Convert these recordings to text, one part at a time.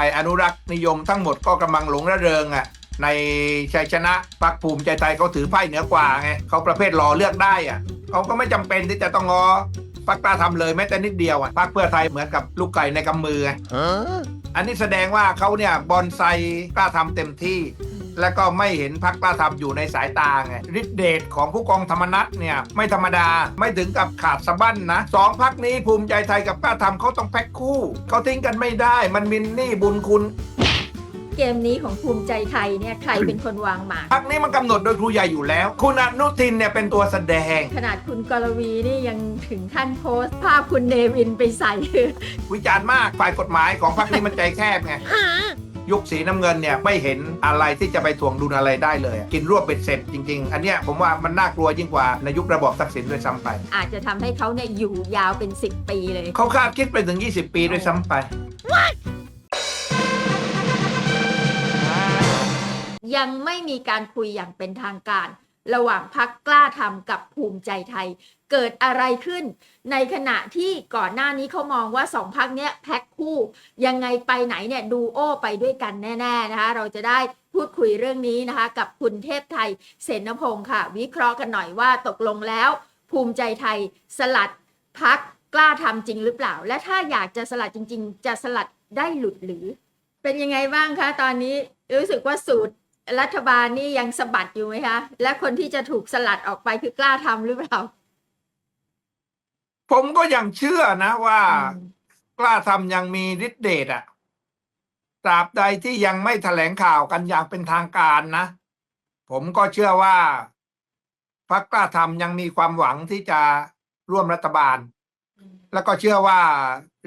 ฝ่ายอนุรักษ์นิยมทั้งหมดก็กำลังหลงระเริงอะในชัยชนะพรรคภูมิใจไทยเขาถือไพ่เหนือกว่าไงเขาประเภทรอเลือกได้อะเขาก็ไม่จำเป็นที่จะต้องงอพรรคกล้าทำเลยแม้แต่นิดเดียวอะพรรคเพื่อไทยเหมือนกับลูกไก่ในกำมือไงอันนี้แสดงว่าเขาเนี่ยบอนไซกล้าทำเต็มที่ แล้วก็ไม่เห็นพักกล้าทำอยู่ในสายตาไงฤทธิเดชของผู้กองธรรมนัฐเนี่ยไม่ธรรมดาไม่ถึงกับขาดสะบั้นนะสองพักนี้ภูมิใจไทยกับกล้าทำเขาต้องแพ็คคู่เขาทิ้งกันไม่ได้ มันมินนี่บุญคุณเกมนี้ของภูมิใจไทยเนี่ยใครเป็นคนวางหมากพักนี้มันกำหนดโดยครูใหญ่อยู่แล้ว คุณอนุทินเนี่ยเป็นตัวแสดง ขนาดคุณกรวีนี่ยังถึงขั้นโพสต์ภาพคุณเนวินไปใส่วิจารณ์มากฝ่ายกฎหมายของพักนี้มันใจแคบไง ยุคสีน้ำเงินเนี่ยไม่เห็นอะไรที่จะไปถ่วงดุลอะไรได้เลย กินรวบเป็ดเสร็จจริง ๆ อันเนี้ยผมว่ามันน่ากลัวยิ่งกว่าในยุคระบอบทักษิณด้วยซ้ำไป อาจจะทำให้เขาเนี่ยอยู่ยาวเป็น 10 ปีเลยเขาคาดคิดไปถึง 20 ปีด้วยซ้ำไปยังไม่มีการคุยอย่างเป็นทางการ ระหว่างพักกล้าทำกับภูมิใจไทย เกิดอะไรขึ้น ในขณะที่ก่อนหน้านี้เขามองว่าสองพักเนี้ยแพ็คคู่ ยังไงไปไหนเนี่ยดูโอไปด้วยกันแน่ ๆ นะคะ เราจะได้พูดคุยเรื่องนี้นะคะ กับคุณเทพไทยเสนพงศ์ค่ะ วิเคราะห์กันหน่อยว่าตกลงแล้ว ภูมิใจไทยสลัดพักกล้าทำจริงหรือเปล่า และถ้าอยากจะสลัดจริง ๆ จะสลัดได้หลุดหรือ เป็นยังไงบ้างคะตอนนี้รู้สึกว่าสูตร รัฐบาลนี่ยังสะบัดอยู่ไหมคะ และคนที่จะถูกสลัดออกไปคือกล้าทำหรือเปล่า ผมก็ยังเชื่อนะว่าอืมกล้าทำยังมีฤทธิ์เดชอะตราบใดที่ยังไม่แถลงข่าวกันอย่างเป็นทางการนะ ผมก็เชื่อว่าพรรคกล้าทำยังมีความหวังที่จะร่วมรัฐบาล แล้วก็เชื่อว่า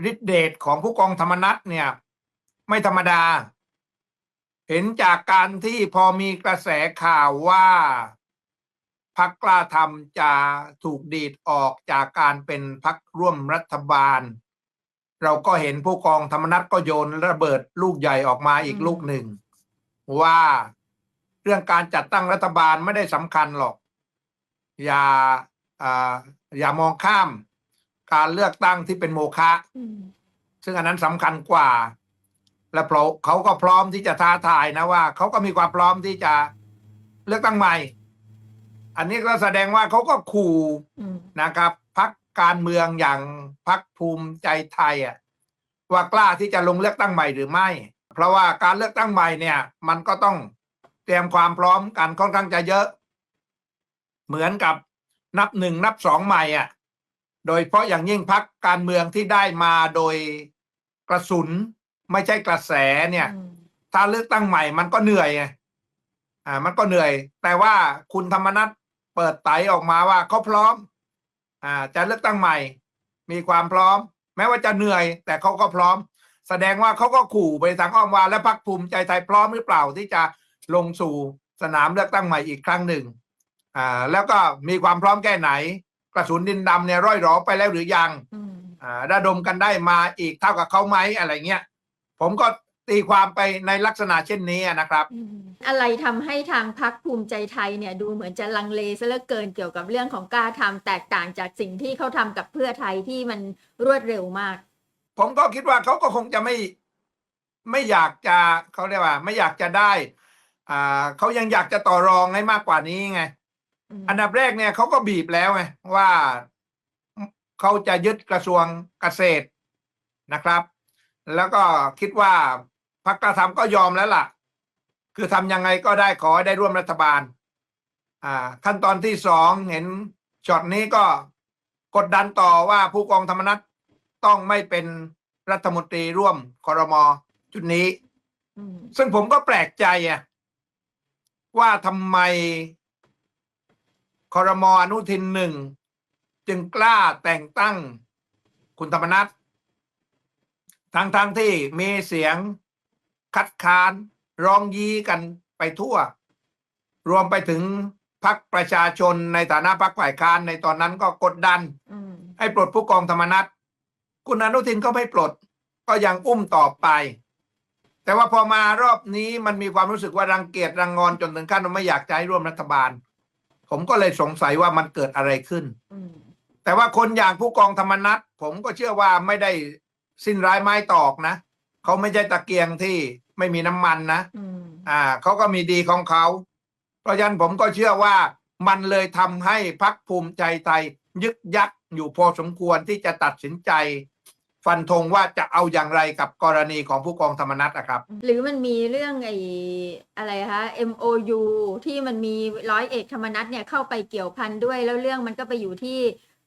ฤทธิเดชของผู้กองธรรมนัฐเนี่ย ไม่ธรรมดา เห็นจากการที่พอมีกระแสข่าวว่าพักกล้าทำจะถูกดีดออกจากการเป็นพักร่วมรัฐบาล เราก็เห็นผู้กองธรรมนัฐก็โยนระเบิดลูกใหญ่ออกมาอีกอืมลูกหนึ่ง ว่าเรื่องการจัดตั้งรัฐบาลไม่ได้สำคัญหรอก อย่าอ่าอย่ามองข้าม การเลือกตั้งที่เป็นโมฆะอืมซึ่งอันนั้นสำคัญกว่า และเพราะเขาก็พร้อมที่จะท้าทายนะว่าเขาก็มีความพร้อมที่จะเลือกตั้งใหม่ อันนี้ก็แสดงว่าเขาก็ขู่อืมนะครับพักการเมืองอย่างพักภูมิใจไทยอะว่ากล้าที่จะลงเลือกตั้งใหม่หรือไม่ เพราะว่าการเลือกตั้งใหม่เนี่ย มันก็ต้องเตรียมความพร้อมกันค่อนข้างจะเยอะ เหมือนกับนับหนึ่งนับสองใหม่อะ โดยเฉพาะอย่างยิ่งพักการเมืองที่ได้มาโดยกระสุน ไม่ใช่กระแสเนี่ยอืมถ้าเลือกตั้งใหม่มันก็เหนื่อยไงอ่า มันก็เหนื่อย แต่ว่าคุณธรรมนัฐเปิดไตออกมาว่าเขาพร้อม อ่า จะเลือกตั้งใหม่ มีความพร้อม แม้ว่าจะเหนื่อย แต่เขาก็พร้อม แสดงว่าเขาก็ขู่ไปทางอ้อมว่าและพักภูมิใจไทยพร้อมหรือเปล่าที่จะลงสู่สนามเลือกตั้งใหม่อีกครั้งหนึ่ง อ่า แล้วก็มีความพร้อมแค่ไหน กระสุนดินดำเนี่ยร่อยหรอไปแล้วหรือยังอืมอ่าระดมกันได้มาอีกเท่ากับเขาไหมอะไรเงี้ย ผมก็ตีความไปในลักษณะเช่นนี้นะครับอืมอะไรทำให้ทางพักภูมิใจไทยเนี่ยดูเหมือนจะลังเลซะเหลือเกินเกี่ยวกับเรื่องของกล้าทำแตกต่างจากสิ่งที่เขาทำกับเพื่อไทยที่มันรวดเร็วมาก ผมก็คิดว่าเขาก็คงจะไม่ไม่อยากจะเขาเรียกว่า ไม่อยากจะได้อ่าเขายังอยากจะต่อรองให้มากกว่านี้ไง อืมอันดับแรกเนี่ยเขาก็บีบแล้วไงว่าเขาจะยึดกระทรวงเกษตรนะครับ แล้วก็คิดว่าพรรคกระทำก็ยอมแล้วล่ะ คือทำยังไงก็ได้ขอให้ได้ร่วมรัฐบาล อ่า ขั้นตอนที่สองเห็นช็อตนี้ก็กดดันต่อว่าผู้กองธรรมนัฐต้องไม่เป็นรัฐมนตรีร่วมคอรมอชุดนี้อืมซึ่งผมก็แปลกใจอะว่าทำไมคอรมออนุทินหนึ่งจึงกล้าแต่งตั้งคุณธรรมนัฐ ทั้งทงๆที่มีเสียงคัดค้านร้องยี้กันไปทั่ว รวมไปถึงพักประชาชนในฐานะพักฝ่ายค้านในตอนนั้นก็กดดันอืมให้ปลดผู้กองธรรมนัฐคุณอนุทินก็ไม่ปลด ก็ยังอุ้มต่อไป แต่ว่าพอมารอบนี้มันมีความรู้สึกว่ารังเกียจรังงอนจนถึงขั้นว่าไม่อยากจะให้ร่วมรัฐบาล ผมก็เลยสงสัยว่ามันเกิดอะไรขึ้นอืมแต่ว่าคนอย่างผู้กองธรรมนัฐผมก็เชื่อว่าไม่ได้ สิ้นร้ายไม้ตอกนะเขาไม่ใช่ตะเกียงที่ไม่มีน้ำมันนะอืมอ่าเขาก็มีดีของเขา เพราะฉะนั้นผมก็เชื่อว่ามันเลยทำให้พักภูมิใจไทย ยึกยักอยู่พอสมควรที่จะตัดสินใจ ฟันธงว่าจะเอาอย่างไรกับกรณีของผู้กองธรรมนัฐนะครับ หรือมันมีเรื่องไอ้อะไรคะ MOU ที่มันมีร้อยเอกธรรมนัฐเนี่ยเข้าไปเกี่ยวพันด้วย แล้วเรื่องมันก็ไปอยู่ที่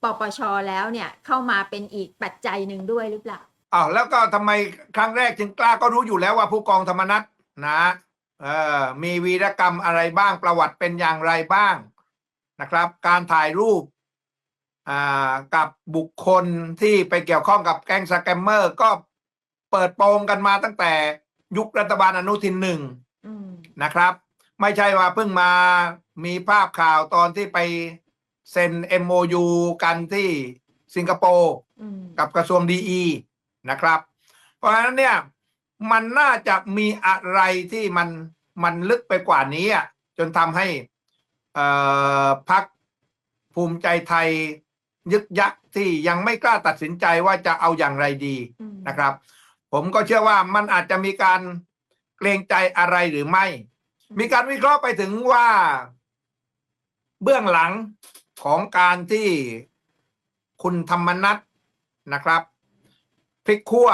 ปปชแล้วเนี่ยเข้ามาเป็นอีกปัจจัยหนึ่งด้วยหรือเปล่า อ้าวแล้วก็ทำไมครั้งแรกจึงกล้าก็รู้อยู่แล้วว่าผู้กองธรรมนัฐนะเออมีวีรกรรมอะไรบ้างประวัติเป็นอย่างไรบ้างนะครับ การถ่ายรูปอ่ากับบุคคลที่ไปเกี่ยวข้องกับแก๊งสแกมเมอร์ ก็เปิดโปงกันมาตั้งแต่ยุครัฐบาลอนุทินหนึ่งนะครับ ไม่ใช่ว่าเพิ่งมามีภาพข่าวตอนที่ไปเซ็น MOU กันที่สิงคโปร์กับกระทรวงดี นะครับ เพราะฉะนั้นเนี่ยมันน่าจะมีอะไรที่มันมันลึกไปกว่านี้อะจนทำให้เอ่อพักภูมิใจไทยยึกยักที่ยังไม่กล้าตัดสินใจว่าจะเอาอย่างไรดีอืมนะครับ ผมก็เชื่อว่ามันอาจจะมีการเกรงใจอะไรหรือไม่ มีการวิเคราะห์ไปถึงว่า เบื้องหลังของการที่คุณธรรมนัทนะครับ พลิกขั้ว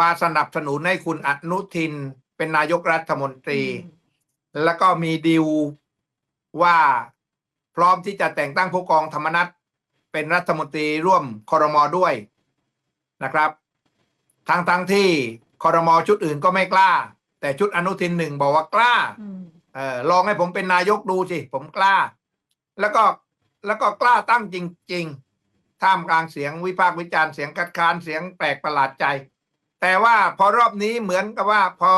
มาสนับสนุนให้คุณอนุทินเป็นนายกรัฐมนตรี แล้วก็มีดีลว่าพร้อมที่จะแต่งตั้งผู้กองธรรมนัฐเป็นรัฐมนตรีร่วมคอรมอด้วยนะครับทั้งทั้งๆที่คอรมอชุดอื่นก็ไม่กล้า แต่ชุดอนุทินหนึ่งบอกว่ากล้าอืมเออลองให้ผมเป็นนายกดูสิผมกล้า แล้วก็แล้วก็กล้าตั้งจริง ๆ ท่ามกลางเสียงวิพากษ์วิจารณ์เสียงคัดค้านเสียงแปลกประหลาดใจ แต่ว่าพอรอบนี้เหมือนกับว่าพอ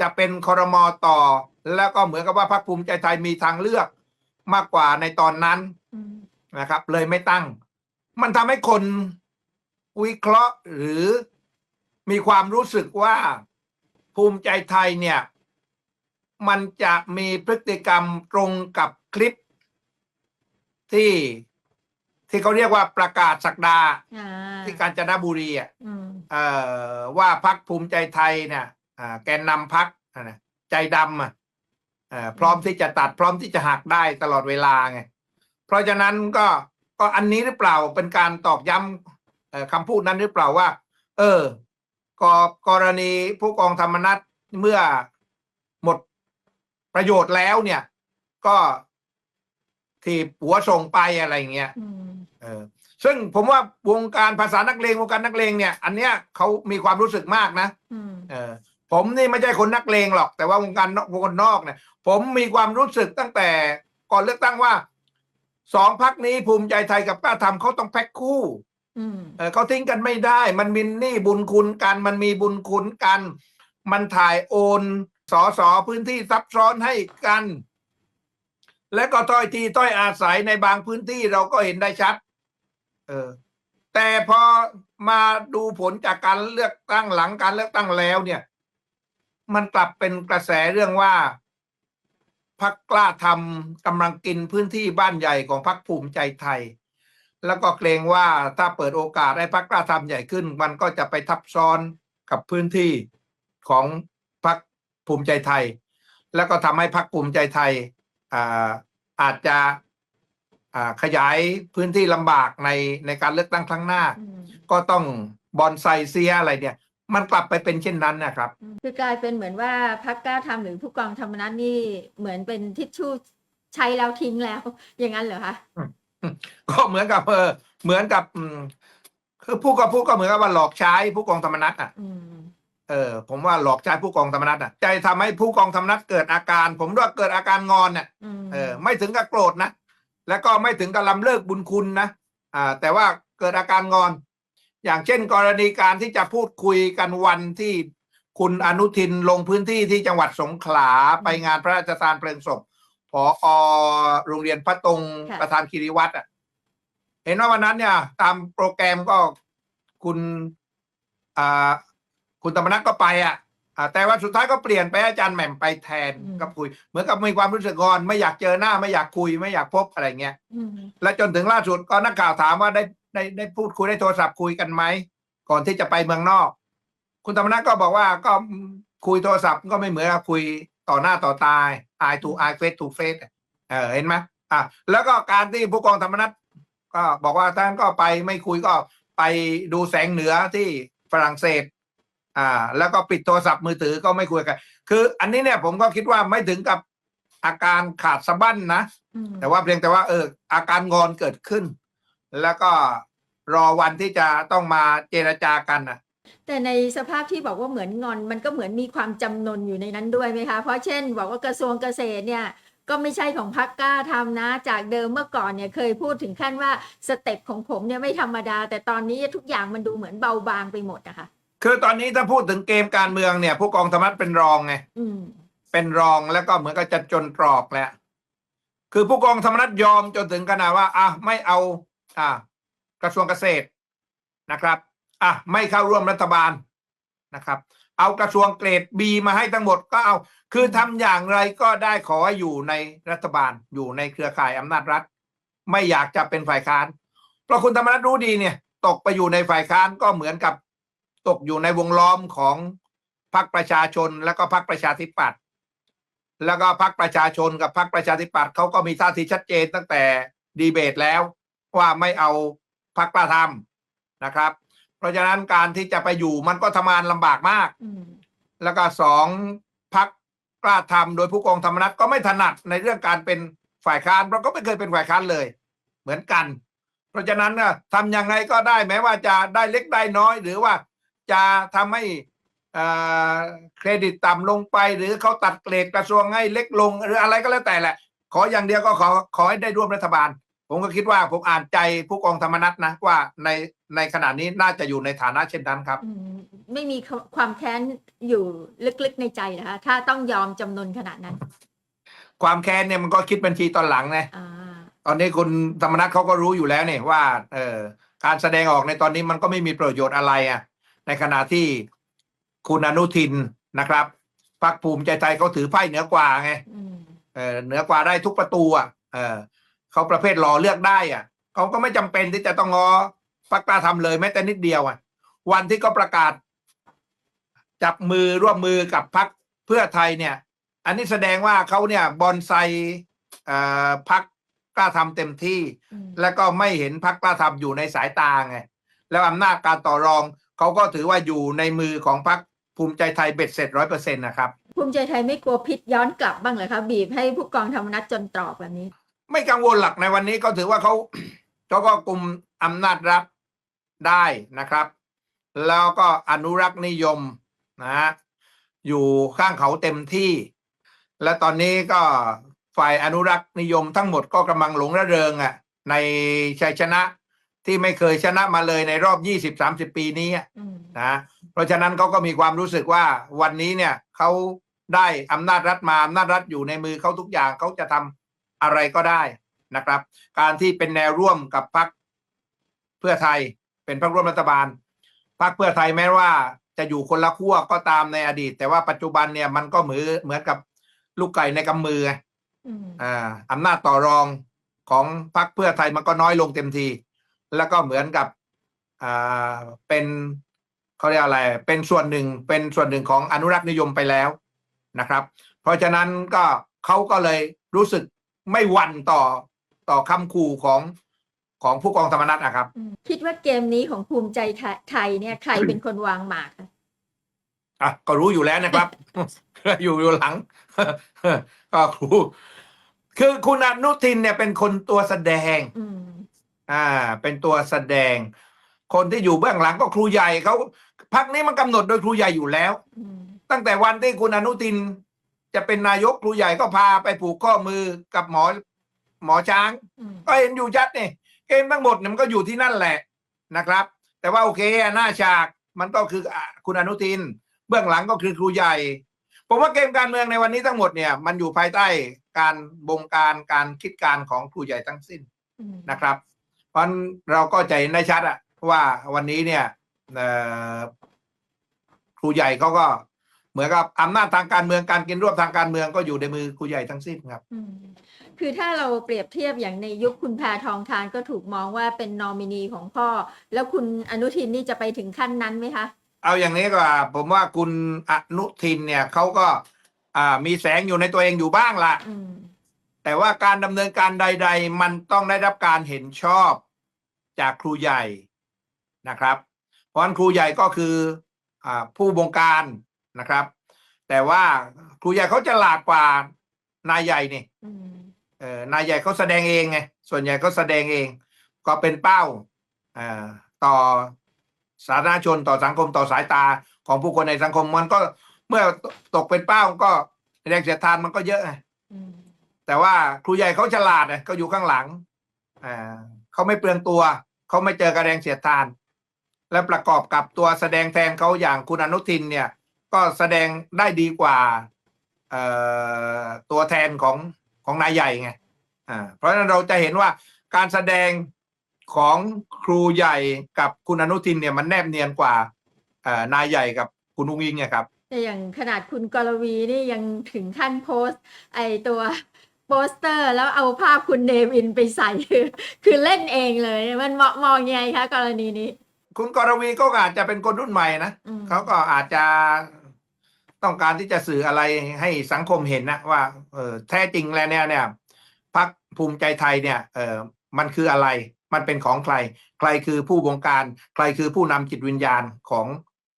จะเป็นคอรมอต่อ แล้วก็เหมือนกับว่าพรรคภูมิใจไทยมีทางเลือกมากกว่าในตอนนั้นนะครับ เลยไม่ตั้ง มันทำให้คนวิเคราะห์หรือมีความรู้สึกว่าภูมิใจไทยเนี่ย มันจะมีพฤติกรรมตรงกับคลิปที่ ที่เขาเรียกว่าประกาศสักดาอ่าที่กาญจนบุรีอะอืมเอ่อว่าพักภูมิใจไทยเนี่ยอ่าแกนนำพักนะใจดำอะเอ่อพร้อมที่จะตัดพร้อมที่จะหักได้ตลอดเวลาไงเพราะฉะนั้นก็ก็อันนี้หรือเปล่าเป็นการตอกย้ำเอ่อคำพูดนั้นหรือเปล่าว่า เออกกรณีผู้กองธรรมนัฐเมื่อหมดประโยชน์แล้วเนี่ย ก็ที่หัวส่งไปอะไรอย่างเงี้ย อืม เออซึ่งผมว่าวงการภาษานักเลงวงการนักเลงเนี่ย อันเนี้ยเขามีความรู้สึกมากนะอืมเออผมนี่ไม่ใช่คนนักเลงหรอก แต่ว่าวงการนอกวงการนอกเนี่ย ผมมีความรู้สึกตั้งแต่ก่อนเลือกตั้งว่าสองพักนี้ภูมิใจไทยกับกล้าทำเขาต้องแพ็คคู่ อืม เออเขาทิ้งกันไม่ได้ มันมีหนี้บุญคุณกัน มันมีบุญคุณกัน มันถ่ายโอนสอสอพื้นที่ซับซ้อนให้กัน และก็ถ้อยทีถ้อยอาศัยในบางพื้นที่เราก็เห็นได้ชัด เออ แต่พอมาดูผลจากการเลือกตั้งหลังการเลือกตั้งแล้ว เนี่ย มันกลับเป็นกระแสเรื่องว่าพักกล้าทำกำลังกินพื้นที่บ้านใหญ่ของพักภูมิใจไทย แล้วก็เกรงว่าถ้าเปิดโอกาสให้พักกล้าทำใหญ่ขึ้น มันก็จะไปทับซ้อนกับพื้นที่ของพักภูมิใจไทย แล้วก็ทำให้พักภูมิใจไทยอาอาจจะ ขยายพื้นที่ลำบากในในการเลือกตั้งครั้งหน้าอืมก็ต้องบอนไซเซียอะไรเนี่ย มันกลับไปเป็นเช่นนั้นนะครับ คือกลายเป็นเหมือนว่าพักกล้าทำหรือผู้กองธรรมนัฐนี่เหมือนเป็นทิชชู่ใช้แล้วทิ้งแล้ว อย่างนั้นเหรอคะก็เหมือนกับเออเหมือนกับอืมคือผู้ก็ผู้ก็เหมือนกับว่าหลอกใช้ผู้กองธรรมนัฐอะอืมเออ ผมว่าหลอกใช้ผู้กองธรรมนัฐอะใจทำให้ผู้กองธรรมนัฐเกิดอาการ ผมว่าเกิดอาการงอนเนี่ยอืมเออ ไม่ถึงกับโกรธนะ แล้วก็ไม่ถึงกับลำเลิกบุญคุณนะอ่าแต่ว่าเกิดอาการงอน อย่างเช่น กรณีการที่จะพูดคุยกันวันที่คุณอนุทินลงพื้นที่ที่จังหวัดสงขลาไปงานพระราชทานเพลิงศพพอโรงเรียนพระตรงประธานคีรีวัตรอะเห็นว่าวันนั้นเนี่ย ตามโปรแกรมก็คุณอ่าคุณธรรมนัฐก็ไปอะ อ่าแต่ว่าสุดท้ายก็เปลี่ยนไปให้อาจารย์แหม่มไปแทนก็คุย เหมือนกับมีความรู้สึกงอนไม่อยากเจอหน้าไม่อยากคุยไม่อยากพบอะไรเงี้ยอืมและจนถึงล่าสุดก็นักข่าวถามว่าได้ได้ได้พูดคุยได้โทรศัพท์คุยกันไหมก่อนที่จะไปเมืองนอก คุณธรรมนัฐก็บอกว่าก็คุยโทรศัพท์ก็ไม่เหมือนกับคุยต่อหน้าต่อตา eye to eye face to face เออเห็นไหมอะแล้วก็การที่ผู้กองธรรมนัฐก็บอกว่าท่านก็ไปไม่คุยก็ไปดูแสงเหนือที่ฝรั่งเศส อ่า แล้วก็ปิดโทรศัพท์มือถือก็ไม่คุยกัน คือ อันนี้เนี่ยผมก็คิดว่าไม่ถึงกับอาการขาดสะบั้นนะ อืมแต่ว่าเพียงแต่ว่าเอออาการงอนเกิดขึ้น แล้วก็รอวันที่จะต้องมาเจรจากันอะแต่ในสภาพที่บอกว่าเหมือนงอน มันก็เหมือนมีความจำนนอยู่ในนั้นด้วยไหมคะ เพราะเช่น บอกว่ากระทรวงเกษตรเนี่ย ก็ไม่ใช่ของพรรคกล้าทำนะ จากเดิมเมื่อก่อนเนี่ยเคยพูดถึงขั้นว่าสเต็ปของผมเนี่ยไม่ธรรมดา แต่ตอนนี้ทุกอย่างมันดูเหมือนเบาบางไปหมดนะคะ คือตอนนี้ถ้าพูดถึงเกมการเมืองเนี่ย ผู้กองธรรมนัฐเป็นรองไงอืมเป็นรองแล้วก็เหมือนกับจะจนตรอกแล้วคือผู้กองธรรมนัฐยอมจนถึงขนาดว่า อะไม่เอา อะกระทรวงเกษตรนะครับ อะไม่เข้าร่วมรัฐบาลนะครับ เอากระทรวงเกรดบีมาให้ทั้งหมดก็เอา คือทำอย่างไรก็ได้ขอให้อยู่ในรัฐบาลอยู่ในเครือข่ายอำนาจรัฐ ไม่อยากจะเป็นฝ่ายค้าน เพราะคุณธรรมนัฐรู้ดีเนี่ย ตกไปอยู่ในฝ่ายค้านก็เหมือนกับ ตกอยู่ในวงล้อมของพรรคประชาชนแล้วก็พรรคประชาธิปัตย์แล้วก็พรรคประชาชนกับพรรคประชาธิปัตย์เขาก็มีท่าทีชัดเจนตั้งแต่ดีเบตแล้ว ว่าไม่เอาพรรคกล้าทำนะครับ เพราะฉะนั้นการที่จะไปอยู่มันก็ทำงานลำบากมากอืมแล้วก็สองพักกล้าทำโดยผู้กองธรรมนัฐก็ไม่ถนัดในเรื่องการเป็นฝ่ายค้านเพราะก็ไม่เคยเป็นฝ่ายค้านเลย เหมือนกัน เพราะฉะนั้นน่ะทำยังไงก็ได้แม้ว่าจะได้เล็กได้น้อย หรือว่า จะทำให้เอ่อเครดิตต่ำลงไป หรือเขาตัดเกรดกระทรวงให้เล็กลง หรืออะไรก็แล้วแต่แหละ ขออย่างเดียวก็ขอขอให้ได้ร่วมรัฐบาล ผมก็คิดว่าผมอ่านใจผู้กองธรรมนัฐนะว่าในในขณะนี้น่าจะอยู่ในฐานะเช่นนั้นครับอืมไม่มีความแค้นอยู่ลึกๆในใจนะคะถ้าต้องยอมจำนนขนาดนั้น ความแค้นเนี่ยมันก็คิดบัญชีตอนหลังนะอ่าตอนนี้คุณธรรมนัฐเขาก็รู้อยู่แล้วเนี่ยว่า เออการแสดงออกในตอนนี้มันก็ไม่มีประโยชน์อะไรอะ ในขณะที่คุณอนุทินนะครับพรรคภูมิใจไทยเขาถือไพ่เหนือกว่าไงอืมเออเหนือกว่าได้ทุกประตูอะเออเขาประเภทรอเลือกได้อะเขาก็ไม่จำเป็นที่จะต้องงอพรรคกล้าทำเลยแม้แต่นิดเดียวอะ วันที่เขาประกาศ จับมือร่วมมือกับพรรคเพื่อไทยเนี่ย อันนี้แสดงว่าเขาเนี่ยบอนไซเอ่อพรรคกล้าทำเต็มที่อืมแล้วก็ไม่เห็นพรรคกล้าทำอยู่ในสายตาไง แล้วอำนาจการต่อรอง เขาก็ถือว่าอยู่ในมือของพรรคภูมิใจไทยเบ็ดเสร็จร้อยเปอร์เซ็นต์นะครับ ภูมิใจไทยไม่กลัวพิษย้อนกลับบ้างเหรอคะบีบให้ผู้กองธรรมนัฐจนตรอกแบบนี้ ไม่กังวลหลักในวันนี้ก็ถือว่าเขาเขาก็กลุ่มอำนาจรัฐได้นะครับ แล้วก็อนุรักษ์นิยมนะฮะอยู่ข้างเขาเต็มที่ และตอนนี้ก็ฝ่ายอนุรักษ์นิยมทั้งหมดก็กำลังหลงระเริงอะในชัยชนะ ที่ไม่เคยชนะมาเลยในรอบ20-30ปีนี้อะอืมนะ เพราะฉะนั้นเขาก็มีความรู้สึกว่าวันนี้เนี่ยเขาได้อำนาจรัฐมาอำนาจรัฐอยู่ในมือเขาทุกอย่างเขาจะทำอะไรก็ได้นะครับ การที่เป็นแนวร่วมกับพรรคเพื่อไทยเป็นพรรคร่วมรัฐบาลพรรคเพื่อไทยแม้ว่า จะอยู่คนละขั้วก็ตามในอดีต แต่ว่าปัจจุบันเนี่ยมันก็เหมือนเหมือนกับลูกไก่ในกำมือไง อืม อ่าอำนาจต่อรองของพรรคเพื่อไทยมันก็น้อยลงเต็มที แล้วก็เหมือนกับอ่าเป็นเขาเรียกอะไร เป็นส่วนหนึ่งเป็นส่วนหนึ่งของอนุรักษ์นิยมไปแล้วนะครับ เพราะฉะนั้นก็เขาก็เลยรู้สึกไม่หวั่นต่อต่อคำขู่ของของผู้กองธรรมนัฐนะครับอืมคิดว่าเกมนี้ของภูมิใจไทยเนี่ยใครเป็นคนวางหมากคะอะก็รู้อยู่แล้วนะครับ อยู่อยู่หลังก็รู้คือคุณอนุทินเนี่ยเป็นคนตัวแสดง อืมอ่า เป็นตัวแสดง คนที่อยู่เบื้องหลังก็ครูใหญ่เขาพักนี้มันกำหนดโดยครูใหญ่อยู่แล้วอืมตั้งแต่วันที่คุณอนุทิน จะเป็นนายกครูใหญ่ก็พาไปผูกข้อมือกับหมอหมอช้างอืมก็เห็นอยู่ชัดนี่เกมทั้งหมดเนี่ยมันก็อยู่ที่นั่นแหละนะครับ แต่ว่าโอเคหน้าฉากมันก็คืออะคุณอนุทิน เบื้องหลังก็คือครูใหญ่ ผมว่าเกมการเมืองในวันนี้ทั้งหมดเนี่ย มันอยู่ภายใต้การบงการการคิดการของครูใหญ่ทั้งสิ้นอืมนะครับ เพราะฉะนั้นเราก็จะเห็นได้ชัดอะว่าวันนี้เนี่ยเอ่อครูใหญ่เขาก็เหมือนกับอำนาจทางการเมืองการกินรวบทางการเมืองก็อยู่ในมือครูใหญ่ทั้งสิ้นครับอืมคือถ้าเราเปรียบเทียบอย่างในยุคคุณแพทองทานก็ถูกมองว่าเป็นนอมินีของพ่อ แล้วคุณอนุทินนี่จะไปถึงขั้นนั้นไหมคะเอาอย่างนี้ก็ว่าผมว่าคุณอนุทินเนี่ยเขาก็อ่ามีแสงอยู่ในตัวเองอยู่บ้างละอืม แต่ว่าการดำเนินการใด ๆ มันต้องได้รับการเห็นชอบจากครูใหญ่นะครับ เพราะฉะนั้นครูใหญ่ก็คืออ่าผู้บงการนะครับ แต่ว่าครูใหญ่เขาจะหลากกว่านายใหญ่นี่อืมเออนายใหญ่เขาแสดงเองไงส่วนใหญ่เขาแสดงเอง ก็เป็นเป้าเอ่อต่อสาธารณชนต่อสังคมต่อสายตาของผู้คนในสังคมมันก็เมื่อตกเป็นเป้าก็แรงเสียดทานมันก็เยอะไงอืม แต่ว่าครูใหญ่เขาฉลาดนะเขาอยู่ข้างหลังอ่าเขาไม่เปลืองตัว เขาไม่เจอกระแรงเสียดทาน และประกอบกับตัวแสดงแทนเขาอย่างคุณอนุทินเนี่ย ก็แสดงได้ดีกว่าตัวแทนของของนายใหญ่ไงอ่าเพราะฉะนั้นเราจะเห็นว่าการแสดงของครูใหญ่กับคุณอนุทินเนี่ยมันแนบเนียนกว่านายใหญ่กับคุณอุ้งอิงเนี่ยครับแต่อย่างขนาดคุณกรวีนี่ยังถึงขั้นโพสต์ไอตัว สเตอร์ แล้วเอาภาพคุณเนวินไปใส่คือคือเล่นเองเลย มันมองมองยังไงคะกรณีนี้ คุณกรวีก็อาจจะเป็นคนรุ่นใหม่นะอืม เขาก็อาจจะต้องการที่จะสื่ออะไรให้สังคมเห็นนะว่าเออแท้จริงแล้วเนี่ยเนี่ยพักภูมิใจไทยเนี่ยเออมันคืออะไร มันเป็นของใคร ใครคือผู้บงการ ใครคือผู้นำจิตวิญญาณของ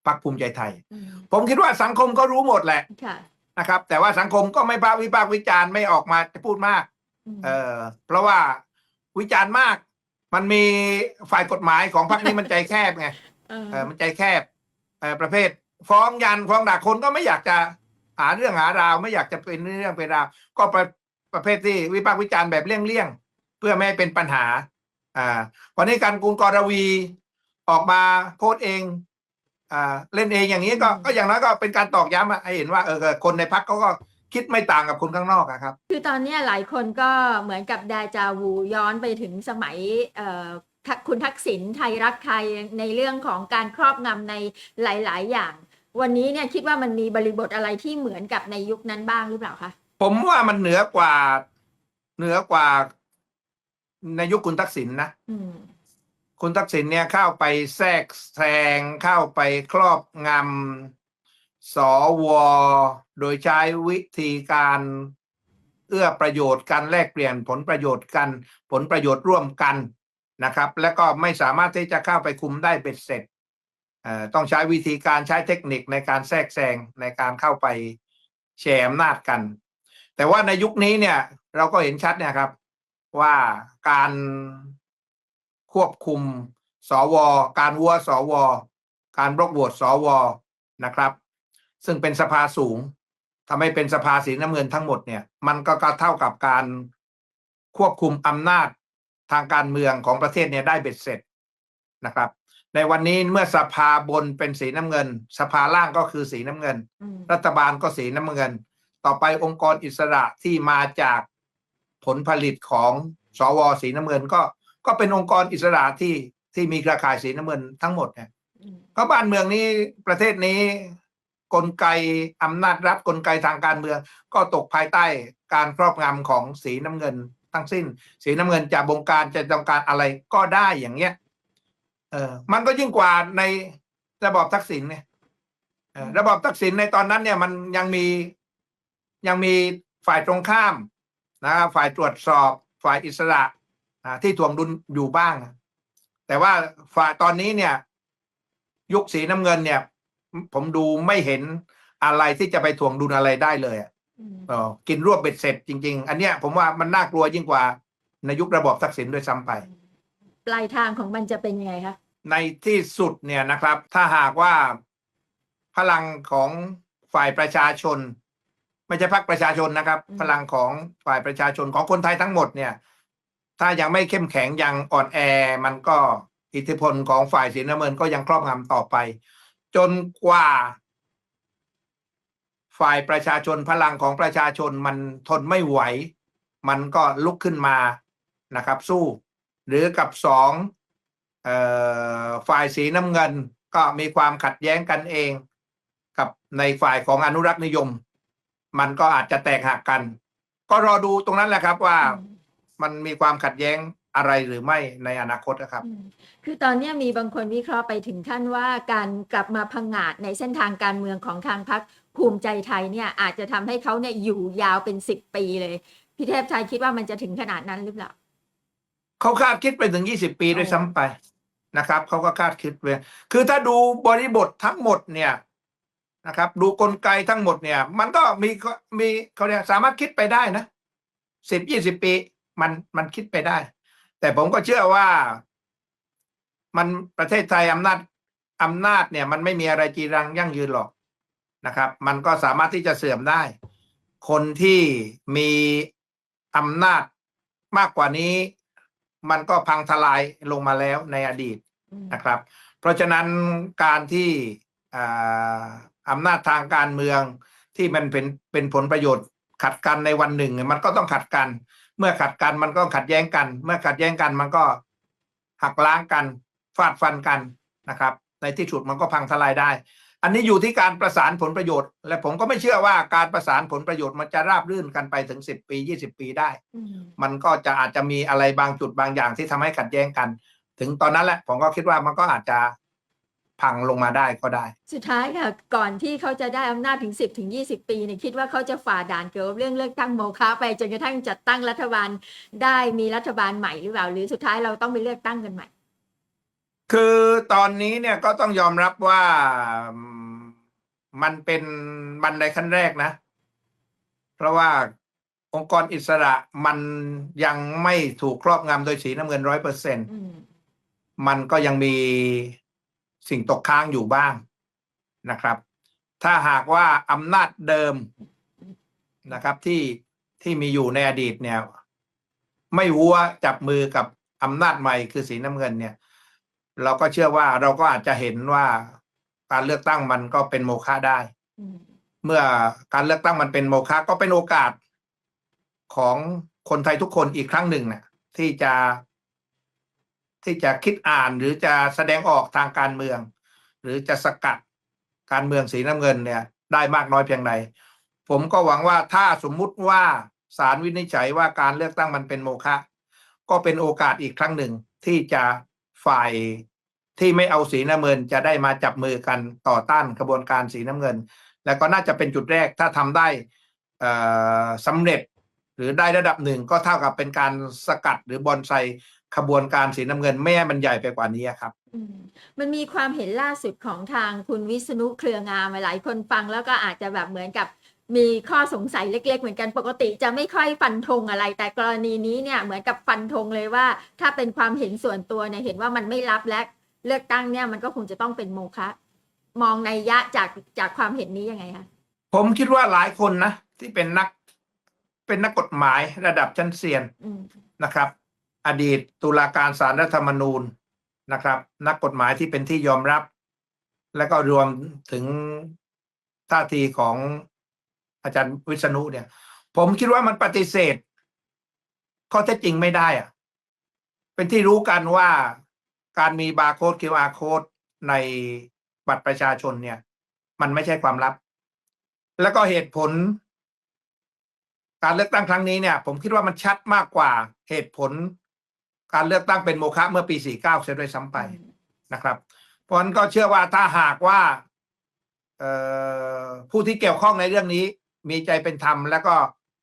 พักภูมิใจไทย อืมผมคิดว่าสังคมก็รู้หมดแหละ ค่ะ นะครับ แต่ว่าสังคมก็ไม่พากวิพากษ์วิจารณ์ไม่ออกมาจะพูดมากมเออเพราะว่าวิจารณ์มาก มันมีฝ่ายกฎหมายของพรรคนี้มันใจแคบไงเออเออมันใจแคบเออประเภท ฟ้องยันฟ้องด่าคนก็ไม่อยากจะหาเรื่องหาราว ไม่อยากจะเป็นเรื่องเป็นราว ก็ประประเภทที่วิพากษ์วิจารณ์แบบเลี่ยงๆเพื่อไม่ให้เป็นปัญหา อ่าวันนี้การกุลกรวีออกมาโพสต์เอง อ่าเล่นเองอย่างนี้ก็ก็อย่างน้อยก็เป็นการตอกย้ำอะให้เห็นว่าเออคนในพักเขาก็คิดไม่ต่างกับคนข้างนอกอะครับ คือตอนเนี้ยหลายคนก็เหมือนกับไดจาวูย้อนไปถึงสมัยเอ่อทักคุณทักษิณไทยรักไทยในเรื่องของการครอบงำในหลาย ๆ อย่าง วันนี้เนี่ยคิดว่ามันมีบริบทอะไรที่เหมือนกับในยุคนั้นบ้างหรือเปล่าคะผมว่ามันเหนือกว่า เหนือกว่า ในยุคคุณทักษิณนะอืม คุณทักษิณเนี่ยเข้าไปแทรกแซงเข้าไปครอบงำสวโดยใช้วิธีการเอื้อประโยชน์กันแลกเปลี่ยนผลประโยชน์กัน ผลประโยชน์ร่วมกันนะครับ และก็ไม่สามารถที่จะเข้าไปคุมได้เบ็ดเสร็จต้องใช้วิธีการใช้เทคนิคในการแทรกแซงในการเข้าไปแชร์อำนาจกัน แต่ว่าในยุคนี้เนี่ยเราก็เห็นชัดเนี่ยครับว่าการ ควบคุมสว การวัวสว การบล็อกโหวตสวนะครับ ซึ่งเป็นสภาสูงทำให้เป็นสภาสีน้ำเงินทั้งหมดเนี่ย มันก็เท่ากับการควบคุมอำนาจทางการเมืองของประเทศเนี่ยได้เบ็ดเสร็จนะครับ ในวันนี้เมื่อสภาบนเป็นสีน้ำเงิน สภาล่างก็คือสีน้ำเงินอืมรัฐบาลก็สีน้ำเงิน ต่อไปองค์กรอิสระที่มาจากผลผลิตของสวสีน้ำเงินก็ ก็เป็นองค์กรอิสระที่ที่มีเครือข่ายสีน้ำเงินทั้งหมดเนี่ยอืมก็บ้านเมืองนี้ประเทศนี้ กลไกอำนาจรัฐกลไกทางการเมือง ก็ตกภายใต้การครอบงำของสีน้ำเงินทั้งสิ้น สีน้ำเงินจะบงการจะต้องการอะไรก็ได้อย่างเงี้ยเออมันก็ยิ่งกว่าในระบอบทักษิณเนี่ยเออระบอบทักษิณในตอนนั้นเนี่ยมันยังมียังมีฝ่ายตรงข้ามนะครับฝ่ายตรวจสอบฝ่ายอิสระอ่า ที่ถ่วงดุลอยู่บ้าง แต่ว่าฝ่ายตอนนี้เนี่ย ยุคสีน้ำเงินเนี่ย ผมดูไม่เห็นอะไรที่จะไปถ่วงดุลอะไรได้เลยอะอืมเออกินรวบเบ็ดเสร็จจริง ๆ อันเนี้ยผมว่ามันน่ากลัวยิ่งกว่าในยุคระบอบทักษิณด้วยซ้ำไป ปลายทางของมันจะเป็นยังไงคะในที่สุดเนี่ยนะครับ ถ้าหากว่าพลังของฝ่ายประชาชน ไม่ใช่พรรคประชาชนนะครับ พลังของฝ่ายประชาชนของคนไทยทั้งหมดเนี่ย ถ้ายังไม่เข้มแข็งยังอ่อนแอ มันก็อิทธิพลของฝ่ายสีน้ำเงินก็ยังครอบงำต่อไป จนกว่า ฝ่ายประชาชนพลังของประชาชนมันทนไม่ไหว มันก็ลุกขึ้นมานะครับ สู้ หรือกับสองออฝ่ายสีน้ำเงินก็มีความขัดแย้งกันเอง กับในฝ่ายของอนุรักษ์นิยม มันก็อาจจะแตกหักกัน ก็รอดูตรงนั้นแหละครับว่า มันมีความขัดแย้งอะไรหรือไม่ในอนาคตนะครับอืมคือตอนเนี้ยมีบางคนวิเคราะห์ไปถึงขั้นว่าการกลับมาพังงาดในเส้นทางการเมืองของทางพรรคภูมิใจไทยเนี่ยอาจจะทำให้เขาเนี่ยอยู่ยาวเป็นสิบปีเลย พี่เทพชัยคิดว่ามันจะถึงขนาดนั้นหรือเปล่าเขาคาดคิดไปถึงยี่สิบปีด้วยซ้ำไปนะครับเขาก็คาดคิดไปคือถ้าดูบริบททั้งหมดเนี่ยนะครับ ดูกลไกทั้งหมดเนี่ย มันก็มีมีเขาเนี่ยสามารถคิดไปได้นะสิบยี่สิบปี มันมันคิดไปได้ แต่ผมก็เชื่อว่า มันประเทศไทยอำนาจอำนาจเนี่ย มันไม่มีอะไรจีรังยั่งยืนหรอกนะครับ มันก็สามารถที่จะเสื่อมได้ คนที่มีอำนาจมากกว่านี้ มันก็พังทลายลงมาแล้วในอดีตอืมนะครับ เพราะฉะนั้นการที่อ่าอำนาจทางการเมืองที่มันเป็นเป็นผลประโยชน์ขัดกันในวันหนึ่งเนี่ยมันก็ต้องขัดกัน เมื่อขัดกันมันก็ขัดแย้งกัน เมื่อขัดแย้งกันมันก็หักล้างกัน ฟาดฟันกันนะครับ ในที่สุดมันก็พังทลายได้ อันนี้อยู่ที่การประสานผลประโยชน์ และผมก็ไม่เชื่อว่าการประสานผลประโยชน์มันจะราบรื่นกันไปถึงสิบปียี่สิบปีได้อืมมันก็จะอาจจะมีอะไรบางจุดบางอย่างที่ทำให้ขัดแย้งกัน ถึงตอนนั้นแหละผมก็คิดว่ามันก็อาจจะ พังลงมาได้ก็ได้ สุดท้ายค่ะก่อนที่เขาจะได้อำนาจถึง 10 ถึง 20 ปีเนี่ยคิดว่าเขาจะฝ่าด่านเกี่ยวกับเรื่องเลือกตั้งโมฆะไปจนกระทั่งจัดตั้งรัฐบาลได้มีรัฐบาลใหม่หรือเปล่า หรือสุดท้ายเราต้องไปเลือกตั้งกันใหม่ คือตอนนี้เนี่ยก็ต้องยอมรับว่าอืมมันเป็นบันไดขั้นแรกนะ เพราะว่าองค์กรอิสระมันยังไม่ถูกครอบงำโดยสีน้ำเงินร้อยเปอร์เซ็นต์อืมมันก็ยังมี สิ่งตกค้างอยู่บ้างนะครับ ถ้าหากว่าอำนาจเดิมนะครับที่ที่มีอยู่ในอดีตเนี่ยไม่วัวจับมือกับอำนาจใหม่คือสีน้ำเงินเนี่ย เราก็เชื่อว่าเราก็อาจจะเห็นว่าการเลือกตั้งมันก็เป็นโมฆะได้มเมื่อการเลือกตั้งมันเป็นโมฆะก็เป็นโอกาสของคนไทยทุกคนอีกครั้งหนึ่งเนี่ยที่จะ ที่จะคิดอ่านหรือจะแสดงออกทางการเมือง หรือจะสกัดการเมืองสีน้ำเงินเนี่ยได้มากน้อยเพียงใดผมก็หวังว่าถ้าสมมุติว่าศาลวินิจฉัยว่าการเลือกตั้งมันเป็นโมฆะก็เป็นโอกาสอีกครั้งหนึ่งที่จะฝ่ายที่ไม่เอาสีน้ำเงินจะได้มาจับมือกันต่อต้านกระบวนการสีน้ำเงิน แล้วก็น่าจะเป็นจุดแรกถ้าทำได้สำเร็จหรือได้ระดับหนึ่งก็เท่ากับเป็นการสกัดหรือบอนไซ ขบวนการสีน้ำเงินไม่ให้มันใหญ่ไปกว่านี้ครับ อืมมันมีความเห็นล่าสุดของทางคุณวิษณุเครืองามหลายคนฟังแล้วก็อาจจะแบบเหมือนกับมีข้อสงสัยเล็ก ๆ เหมือนกันปกติจะไม่ค่อยฟันธงอะไร แต่กรณีนี้เนี่ยเหมือนกับฟันธงเลยว่า ถ้าเป็นความเห็นส่วนตัวเนี่ยเห็นว่ามันไม่รับและเลือกตั้งเนี่ยมันก็คงจะต้องเป็นโมฆะมองในยยะจากจากความเห็นนี้ยังไงคะผมคิดว่าหลายคนนะที่เป็นนักเป็นนักกฎหมายระดับชั้นเซียนอืมนะครับ อดีตตุลาการศาลรัฐธรรมนูญนะครับ นักกฎหมายที่เป็นที่ยอมรับ และก็รวมถึงท่าทีของอาจารย์วิษณุเนี่ย ผมคิดว่ามันปฏิเสธข้อเท็จจริงไม่ได้อะเป็นที่รู้กันว่าการมีบาร์โค้ด QR โค้ดในบัตรประชาชนเนี่ย มันไม่ใช่ความลับ แล้วก็เหตุผล การเลือกตั้งครั้งนี้เนี่ย ผมคิดว่ามันชัดมากกว่าเหตุผล การเลือกตั้งเป็นโมฆะเมื่อปี 49 เสียด้วยซ้ำไปนะครับเพราะฉะนั้นก็เชื่อว่าถ้าหากว่าเอ่อผู้ที่เกี่ยวข้องในเรื่องนี้ มีใจเป็นธรรมแล้วก็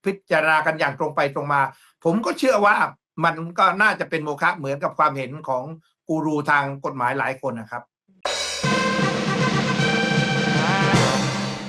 พิจารณากันอย่างตรงไปตรงมา ผมก็เชื่อว่ามันก็น่าจะเป็นโมฆะเหมือนกับความเห็นของกูรูทางกฎหมายหลายคนนะครับ